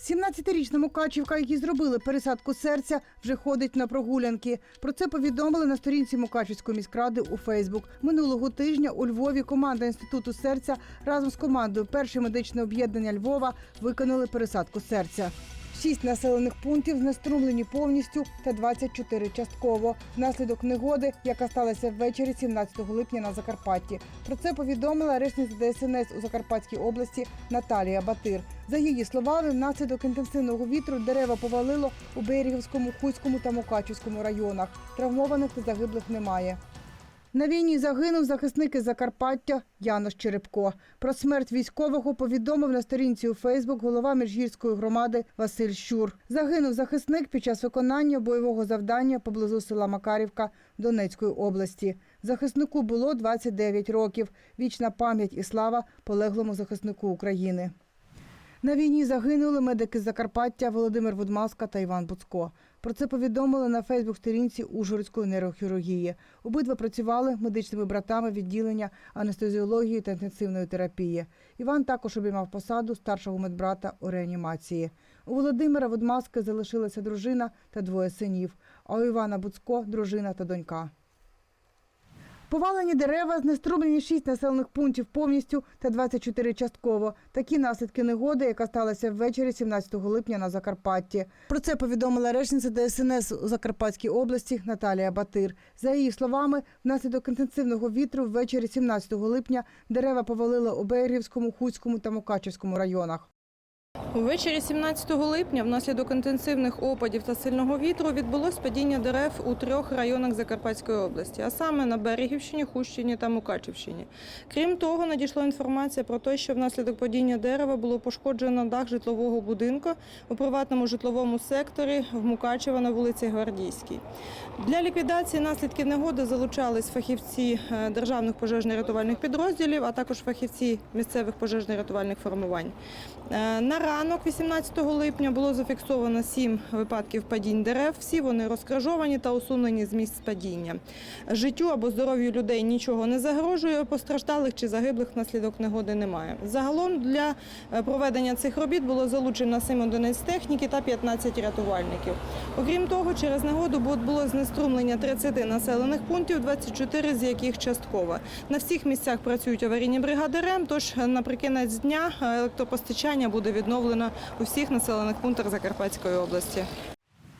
17-річна Мукачівка, які зробили пересадку серця, вже ходить на прогулянки. Про це повідомили на сторінці Мукачівської міськради у Фейсбук. Минулого тижня у Львові команда інституту серця разом з командою Перше медичне об'єднання Львова виконали пересадку серця. Шість населених пунктів знеструмлені повністю та 24 частково. Внаслідок негоди, яка сталася ввечері 17 липня на Закарпатті. Про це повідомила речниця ДСНС у Закарпатській області Наталія Батир. За її словами, внаслідок інтенсивного вітру дерева повалило у Берегівському, Хуському та Мукачівському районах. Травмованих та загиблих немає. На війні загинув захисник із Закарпаття Янош Черепко. Про смерть військового повідомив на сторінці у Фейсбук голова Міжгірської громади Василь Щур. Загинув захисник під час виконання бойового завдання поблизу села Макарівка Донецької області. Захиснику було 29 років. Вічна пам'ять і слава полеглому захиснику України. На війні загинули медики Закарпаття Володимир Вудмаска та Іван Буцко. Про це повідомили на Фейсбук-сторінці Ужгородської нейрохірургії. Обидва працювали медичними братами відділення анестезіології та інтенсивної терапії. Іван також обіймав посаду старшого медбрата у реанімації. У Володимира Вудмаски залишилася дружина та двоє синів, а у Івана Буцко дружина та донька. Повалені дерева, знеструмлені 6 населених пунктів повністю та 24 частково. Такі наслідки негоди, яка сталася ввечері 17 липня на Закарпатті. Про це повідомила речниця ДСНС у Закарпатській області Наталія Батир. За її словами, внаслідок інтенсивного вітру ввечері 17 липня дерева повалили у Берегівському, Хуцькому та Мукачівському районах. Увечері 17 липня внаслідок інтенсивних опадів та сильного вітру відбулось падіння дерев у трьох районах Закарпатської області, а саме на Берегівщині, Хущині та Мукачівщині. Крім того, надійшла інформація про те, що внаслідок падіння дерева було пошкоджено дах житлового будинку у приватному житловому секторі в Мукачево на вулиці Гвардійській. Для ліквідації наслідків негоди залучались фахівці е, державних пожежно-рятувальних підрозділів, а також фахівці місцевих пожежно-рятувальних формувань. Е, На ранок, 18 липня, було зафіксовано сім випадків падінь дерев. Всі вони розкражовані та усунені з місць падіння. Життю або здоров'ю людей нічого не загрожує. Постраждалих чи загиблих внаслідок негоди немає. Загалом для е, проведення цих робіт було залучено 7 одиниць техніки та 15 рятувальників. Окрім того, через негоду було знеструмлення 30 населених пунктів, 24 з яких частково. На всіх місцях працюють аварійні бригади РЕМ, тож наприкінець дня е, електропостачання буде відновлено у всіх населених пунктах Закарпатської області.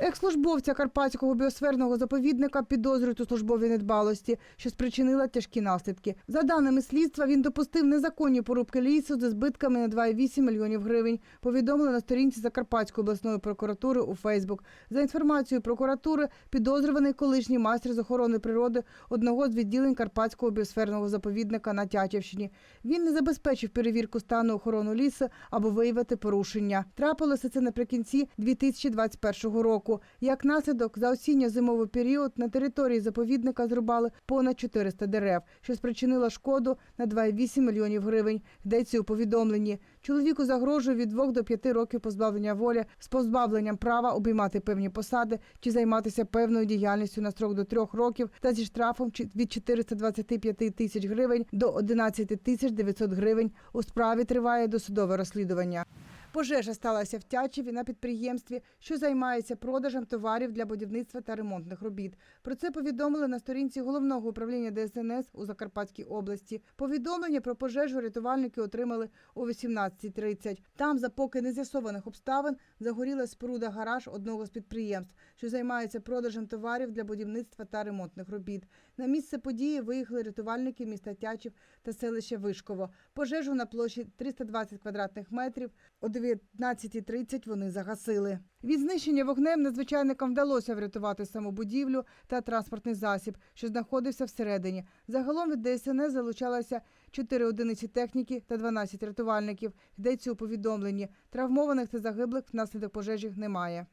Екс-службовця Карпатського біосферного заповідника підозрюють у службовій недбалості, що спричинила тяжкі наслідки. За даними слідства, він допустив незаконні порубки лісу зі збитками на 2,8 мільйонів гривень. Повідомили на сторінці Закарпатської обласної прокуратури у Фейсбук. За інформацією прокуратури, підозрюваний колишній майстер з охорони природи одного з відділень Карпатського біосферного заповідника на Тячівщині. Він не забезпечив перевірку стану охорони лісу або виявити порушення. Трапилося це наприкінці 2021 року. Як наслідок, за осінньо-зимовий період на території заповідника зрубали понад 400 дерев, що спричинило шкоду на 2,8 мільйонів гривень. Йдеться у повідомленні. Чоловіку загрожує від 2 до 5 років позбавлення волі з позбавленням права обіймати певні посади чи займатися певною діяльністю на строк до 3 років та зі штрафом від 425 тисяч гривень до 11 тисяч 900 гривень. У справі триває досудове розслідування. Пожежа сталася в Тячеві на підприємстві, що займається продажем товарів для будівництва та ремонтних робіт. Про це повідомили на сторінці головного управління ДСНС у Закарпатській області. Повідомлення про пожежу рятувальники отримали о 18.30. Там, за поки не з'ясованих обставин, загоріла споруда гараж одного з підприємств, що займається продажем товарів для будівництва та ремонтних робіт. На місце події виїхали рятувальники міста Тячів та селища Вишково. Пожежу на площі 320 квадратних метрів о 19.30 вони загасили. Від знищення вогнем надзвичайникам вдалося врятувати саму будівлю та транспортний засіб, що знаходився всередині. Загалом від ДСНС залучалося 4 одиниці техніки та 12 рятувальників. Йдеться у повідомленні. Травмованих та загиблих внаслідок пожежі немає.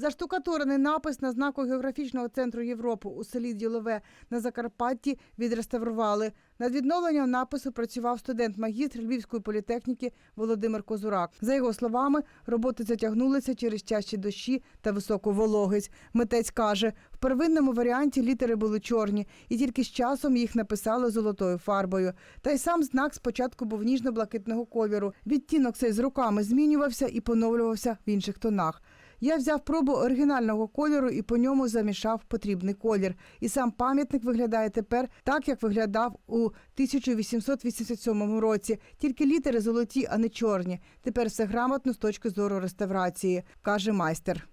Заштукатурений напис на знаку географічного центру Європи у селі Ділове на Закарпатті відреставрували. Над відновленням напису працював студент-магістр Львівської політехніки Володимир Козурак. За його словами, роботи затягнулися через чащі дощі та високу вологість. Митець каже, в первинному варіанті літери були чорні, і тільки з часом їх написали золотою фарбою. Та й сам знак спочатку був ніжно-блакитного кольору. Відтінок цей з роками змінювався і поновлювався в інших тонах. Я взяв пробу оригінального кольору і по ньому замішав потрібний колір. І сам пам'ятник виглядає тепер так, як виглядав у 1887 році. Тільки літери золоті, а не чорні. Тепер все грамотно з точки зору реставрації, каже майстер.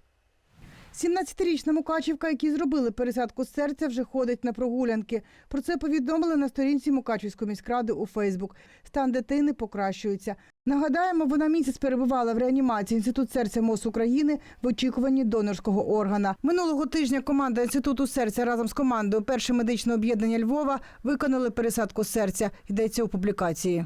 17-річна Мукачівка, які зробили пересадку серця, вже ходить на прогулянки. Про це повідомили на сторінці Мукачівської міськради у Фейсбук. Стан дитини покращується. Нагадаємо, вона місяць перебувала в реанімації Інститут серця МОЗ України в очікуванні донорського органа. Минулого тижня команда Інституту серця разом з командою Перше медичне об'єднання Львова виконали пересадку серця. Йдеться у публікації.